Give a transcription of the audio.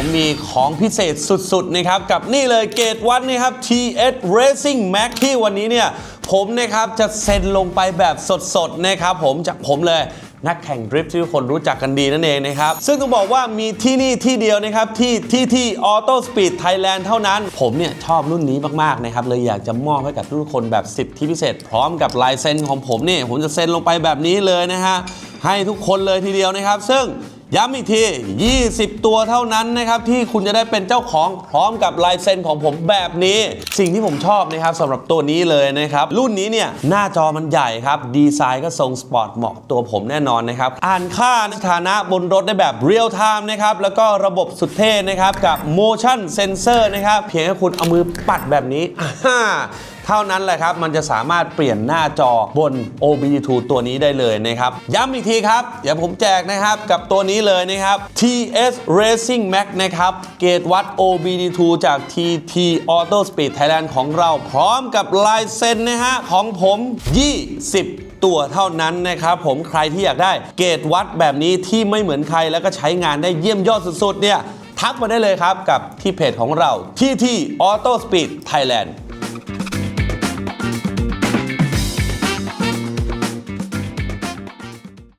ผมมีของพิเศษสุดๆนะครับกับนี่เลยเกตวันนะครับ TS Racing Max ที่วันนี้เนี่ยผมนะครับจะเซ็นลงไปแบบสดๆนะครับผมจากผมเลยนักแข่งดริฟท์ที่ทุกคนรู้จักกันดีนั่นเองนะครับ ซึ่งต้องบอกว่ามีที่นี่ที่เดียวนะครับ ที่ที่ที่ออโต้สปีดไทยแลนด์เท่านั้น ผมเนี่ยชอบรุ่นนี้มาก ๆ นะครับ เลยอยากจะมอบให้กับทุกคนแบบสิทธิพิเศษ พร้อมกับลายเซ็นของผมเนี่ยผมจะเซ็นลงไปแบบนี้เลยนะฮะให้ทุกคนเลยทีเดียวนะครับ ซึ่ง ย้ำอีกที 20 ตัวเท่านั้นนะครับที่คุณจะได้เป็นเจ้าของพร้อมกับลายเซ็นของผมแบบนี้ สิ่งที่ผมชอบนะครับสำหรับตัวนี้เลยนะครับ รุ่นนี้เนี่ยหน้าจอมันใหญ่ครับ ดีไซน์ก็ทรงสปอร์ตเหมาะตัวผมแน่นอนนะครับ อ่านค่าสถานะบนรถได้แบบเรียลไทม์นะครับ แล้วก็ระบบสุดเท่นะครับ กับ motion sensor นะครับ เพียงแค่คุณเอามือปัดแบบนี้ เท่านั้นแหละครับ มันจะสามารถเปลี่ยนหน้าจอบน OBD2 ตัวนี้ได้เลยนะครับ ย้ำอีกทีครับ เดี๋ยวผมแจกนะครับ กับตัวนี้เลยนะครับ TS Racing Max นะครับ เกรดวัด OBD2 จาก TT Auto Speed Thailand ของเราพร้อมกับลายเซ็นนะฮะของผม 20ตัวเท่านั้นนะครับผมใครที่อยากได้เกรดวัดแบบนี้ที่ไม่เหมือนใครแล้วก็ใช้งานได้เยี่ยมยอดสุดๆเนี่ย ทักมาได้เลยครับกับที่เพจของเรา TT Auto Speed Thailand